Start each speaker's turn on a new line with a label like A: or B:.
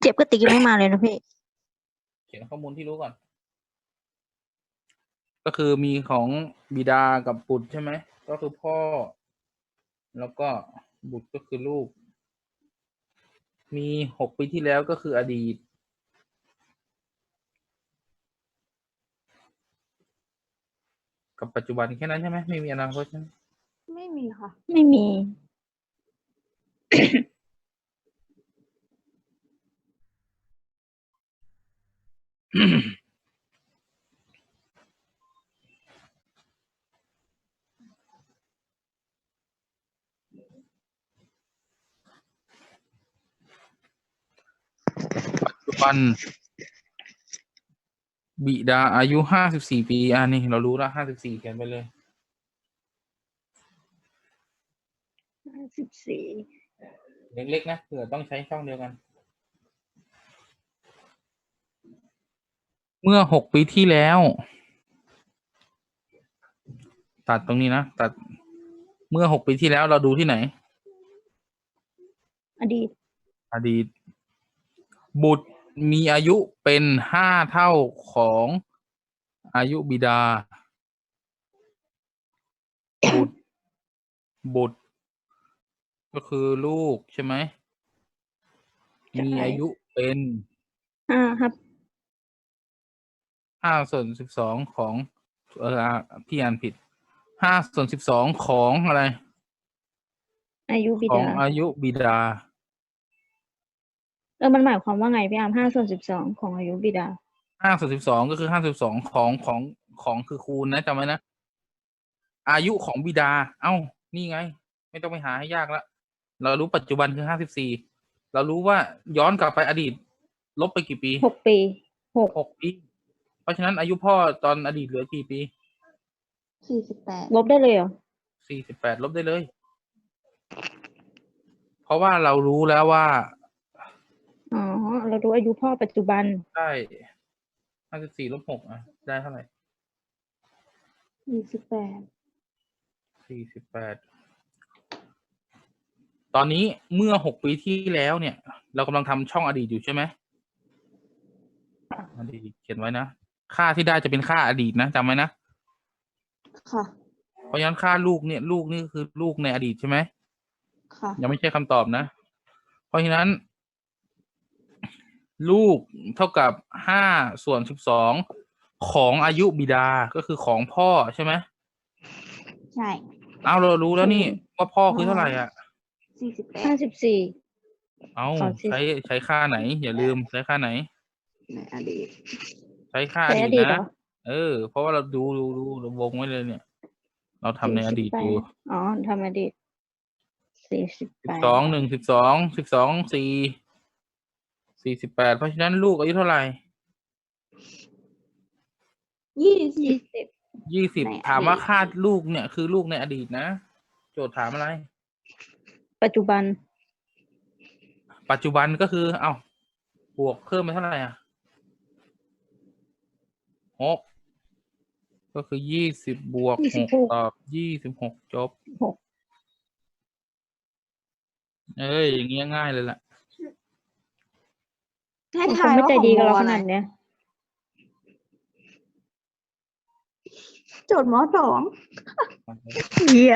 A: เจ็บกระติกยังไม่มาเลยนะพี่
B: เขียนข้อมูลที่รู้ก่อน ก็คือมีของบิดากับบุตรใช่ไหม ก็คือพ่อ แล้วก็บุตรก็คือลูก มีหกปีที่แล้วก็คืออดีต กับปัจจุบันแค่นั้นใช่ไหมไม่มีอนาคตใช่ไหม
C: ไม่มีค่ะ
A: ไม่มี
B: ปัจจุบัน บิดาอายุห้าสิบสี่ปีอ่านี่เรารู้แล้วห้าสิบสี่เขียนไปเลย
A: ห้าสิบสี่
B: เล็กๆนะเผื่อต้องใช้ช่องเดียวกัน เมื่อหกปีที่แล้ว ตัดตรงนี้นะ ตัดเมื่อหกปีที่แล้วเราดูที่ไหน
A: อดีต
B: อดีต บุตรมีอายุเป็นห้าเท่าของอายุบิดา บุตร บุตร ก็คือลูกใช่ไหม
A: ใช่
B: มีอายุเป็น
A: ห้าครับ
B: ห้าส่วนสิบสองของเอออะพี่อ่านผิดห้าส่วนสิบสองของอะไร
A: อายุบิ
B: ของ
A: ดา
B: อายุบิดา
A: เออมันหมายความว่าไงพี่อาร์มห้าส่วนสิบสองของอายุบิดา
B: ห้าส่วนสิบสองก็คือห้าสิบสองของของของคือคูณนะจำไว้นะ อายุของบิดา เอ้า นี่ไง ไม่ต้องไปหาให้ยากละเรารู้ปัจจุบันคือห้าสิบสี่เรารู้ว่าย้อนกลับไปอดีต ลบไปกี่ปี
A: หกปีหก
B: หกปีเพ ราะฉะนั้นอายุพ่อตอนอดีตเหลือกี่ปี
C: สี่สิบแปด
A: ลบได้เลยเหรอ
B: สี่สิบแปดลบได้เลย เพราะว่าเรารู้แล้วว่า
A: อ๋อ เราดูอายุพ่อปัจจุบัน
B: ได้ห้าสิบสี่ลบหกอะ ได้เท่าไหร่
C: สี่สิบแปด
B: สี่สิบแปดตอนนี้เมื่อหกปีที่แล้วเนี่ย เรากำลังทำช่องอดีตอยู่ใช่ไหมอดีตเขียนไว้นะ ค่าที่ได้จะเป็นค่าอดีตนะจำไว้นะ
C: ค่ะ
B: เพราะฉะนั้นค่าลูกเนี่ย ลูกนี่คือลูกในอดีตใช่ไหม
C: ค่ะ
B: ยังไม่ใช่คำตอบนะ เพราะฉะนั้น ลูกเท่ากับห้าส่วนสิบสองของอายุบิดาก็คือของพ่อใช่ไหม
C: ใช่
B: เอาเรารู้แล้วนี่ว่าพ่อคือเท่าไหร่อะ
C: สี่สิบแป
A: ห้า
C: ด
A: สิบสี่
B: เอา
A: ขอสิ
B: ใช้ใช้ค่าไหน อย่าลืมใช้ค่าไหน
C: ในอดีต
B: ใช้ค่าอ
A: แต่อ
B: ดี
A: ดี
B: ต
A: ตเหร
B: นะ
A: อ
B: เออ เพราะว่าเราดูดูดูเราวงไว้เลยเนี่ย เราทำในอดีตอยู่
A: 48อ๋อทำอดีตสี่สิบ
B: สิ
A: แป
B: บ
A: ด
B: สองหนึ่งสิบสองสิบสองสี่สี่สิบแปดเพราะฉะนั้นลูกอายุเท่าไหร่
C: ยี่สิ
A: ยี่
C: บ
A: สิบ
B: ยี่สิบ
C: ในอดีต
B: ถามว่าค่าลูกเนี่ยคือลูกในอดีตนะ โจทย์ถามอะไร
A: ปัจจุบัน
B: ปัจจุบันก็คือ เอาบวกเพิ่มไปเท่าไหร่อะ หกก็คือยี่สิบบวกหก
A: 26
B: ตอบยี่สิบหกจบ
A: หก
B: เอ้ย อย่างเงี้ยง่ายเลยล่ะ
C: ให้
A: ค
C: ทาย
A: งไม่
C: ว่า
A: ใจ
C: ของ
A: ดีกับ
C: โม
A: เราข
C: อะไร
A: นาดเนี้ย
C: โจทย์มอสอง
A: เหี้ย